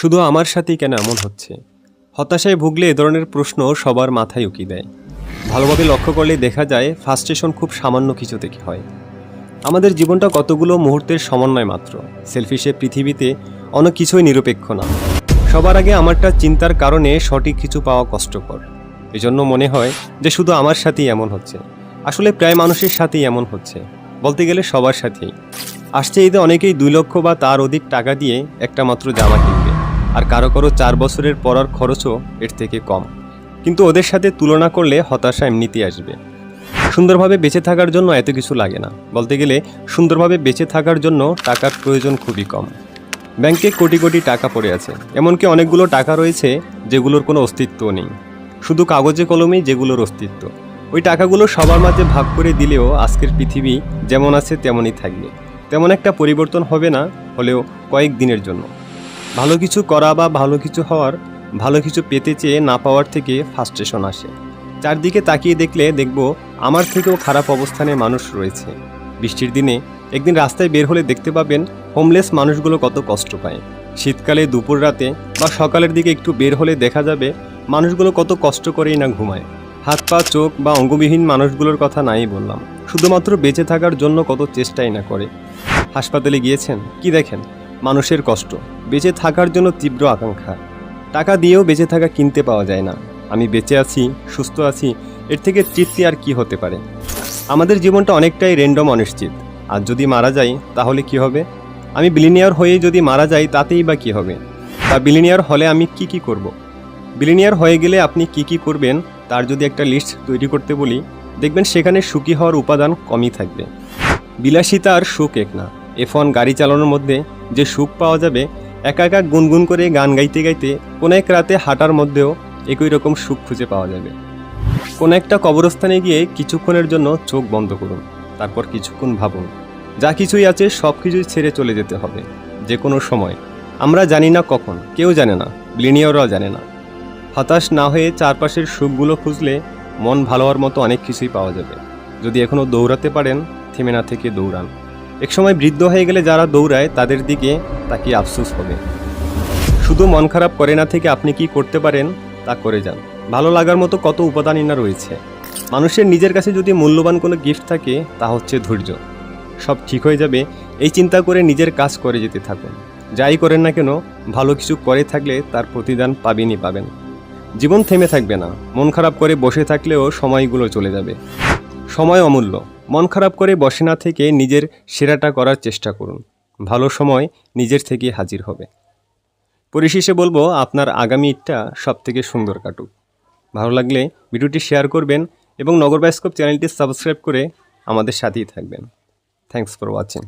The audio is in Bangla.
শুধু আমার সাথেই কেন এমন হচ্ছে? হতাশায় ভুগলে এ ধরনের প্রশ্ন সবার মাথায় উকি দেয়। ভালোভাবে লক্ষ্য করলে দেখা যায় ফার্স্টেশন খুব সামান্য কিছু থেকে হয়। আমাদের জীবনটা কতগুলো মুহূর্তের সমন্বয় মাত্র। সেলফিশে পৃথিবীতে অনেক কিছুই নিরপেক্ষ না। সবার আগে আমারটা চিন্তার কারণে সঠিক কিছু পাওয়া কষ্টকর। এজন্য মনে হয় যে শুধু আমার সাথেই এমন হচ্ছে। আসলে প্রায় মানুষের সাথেই এমন হচ্ছে। বলতে গেলে সবার সাথেই। আসছে ঈদে অনেকেই দুই লক্ষ বা তার অধিক টাকা দিয়ে একটা মাত্র জামা কিনবে। আর কারও কারও চার বছরের পড়ার খরচও এর থেকে কম। কিন্তু ওদের সাথে তুলনা করলে হতাশা এমনিতেই আসবে। সুন্দরভাবে বেঁচে থাকার জন্য এত কিছু লাগে না। বলতে গেলে, সুন্দরভাবে বেঁচে থাকার জন্য টাকার প্রয়োজন খুবই কম। ব্যাংকে কোটি কোটি টাকা পড়ে আছে, এমনকি অনেকগুলো টাকা রয়েছে যেগুলোর কোনো অস্তিত্ব নেই। শুধু কাগজে কলমেই যেগুলোর অস্তিত্ব। ওই টাকাগুলো সবার মাঝে ভাগ করে দিলেও আজকের পৃথিবী যেমন আছে তেমনই থাকবে। তেমন একটা পরিবর্তন হবে না হলেও কয়েক দিনের জন্য। ভালো কিছু করা বা ভালো কিছু হওয়ার, ভালো কিছু পেতে চেয়ে না পাওয়ার থেকে ফার্স্ট্রেশন আসে। চারদিকে তাকিয়ে দেখলে দেখব আমার থেকেও খারাপ অবস্থানে মানুষ রয়েছে। বৃষ্টির দিনে একদিন রাস্তায় বের হলে দেখতে পাবেন হোমলেস মানুষগুলো কত কষ্ট পায়। শীতকালে দুপুর রাতে বা সকালের দিকে একটু বের হলে দেখা যাবে মানুষগুলো কত কষ্ট করেই না ঘুমায়। হাত পা, চোখ বা অঙ্গবিহীন মানুষগুলোর কথা নাই বললাম। শুধুমাত্র বেঁচে থাকার জন্য কত চেষ্টাই না করে। হাসপাতালে গিয়েছেন? কি দেখেন? মানুষের কষ্ট। বেঁচে থাকার জন্য তীব্র আকাঙ্ক্ষা। টাকা দিয়েও বেঁচে থাকা কিনতে পাওয়া যায় না। আমি বেঁচে আছি, সুস্থ আছি, এর থেকে তৃপ্তি আর কি হতে পারে? আমাদের জীবনটা অনেকটাই র্যান্ডম অনিশ্চিত। আর যদি মারা যাই, তাহলে কি হবে? আমি বিলিনিয়ার হয়ে যদি মারা যাই, তাতেই বা কি হবে? বা বিলিনিয়ার হলে আমি কি কি করব। বিলিনিয়ার হয়ে গেলে আপনি কি কি করবেন, তার যদি একটা লিস্ট তৈরি করতে বলি, দেখবেন সেখানে সুখী হওয়ার উপাদান কমই থাকবে। বিলাসিতা আর সুখ এক না। এফ গাড়ি চালানোর মধ্যে যে সুখ পাওয়া যাবে, একা একা গুনগুন করে গান গাইতে গাইতে কোনো এক রাতে হাঁটার মধ্যেও একই রকম সুখ খুঁজে পাওয়া যাবে। কোনো একটা কবরস্থানে গিয়ে কিছুক্ষণের জন্য চোখ বন্ধ করুন, তারপর কিছুক্ষণ ভাবুন, যা কিছুই আছে সব কিছুই ছেড়ে চলে যেতে হবে, যে কোনো সময়। আমরা জানি না কখন, কেউ জানে না ব্লিনিয়ররাও জানে না। হতাশ না হয়ে চারপাশের সুখগুলো খুঁজলে মন ভালো হওয়ার মতো অনেক কিছুই পাওয়া যাবে। যদি এখনও দৌড়াতে পারেন, থেমে না থেকে দৌড়ান। একসময় বৃদ্ধ হয়ে গেলে যারা দৌড়ায়, তাদের দিকে তাকিয়ে আফসোস হবে। শুধু মন খারাপ করে না থেকে আপনি কি করতে পারেন, তা করে যান। ভালো লাগার মতো কত উপাদানই না রয়েছে। মানুষের নিজের কাছে যদি মূল্যবান কোনো গিফট থাকে, তা হচ্ছে ধৈর্য। সব ঠিক হয়ে যাবে, এই চিন্তা করে নিজের কাজ করে যেতে থাকুন। যাই করেন না কেন, ভালো কিছু করে থাকলে তার প্রতিদান পাবেনই পাবেন। জীবন থেমে থাকবে না। মন খারাপ করে বসে থাকলেও সময়গুলো চলে যাবে। সময় অমূল্য। মন খারাপ করে বসে না থেকে নিজের সেরাটা করার চেষ্টা করুন। ভালো সময় নিজের থেকে হাজির হবে। পরিশেষে বলব, আপনার আগামী ঈদটা সব থেকে সুন্দর কাটুক। ভালো লাগলে ভিডিওটি শেয়ার করবেন এবং নগর চ্যানেলটি সাবস্ক্রাইব করে আমাদের সাথেই থাকবেন। Thanks for watching.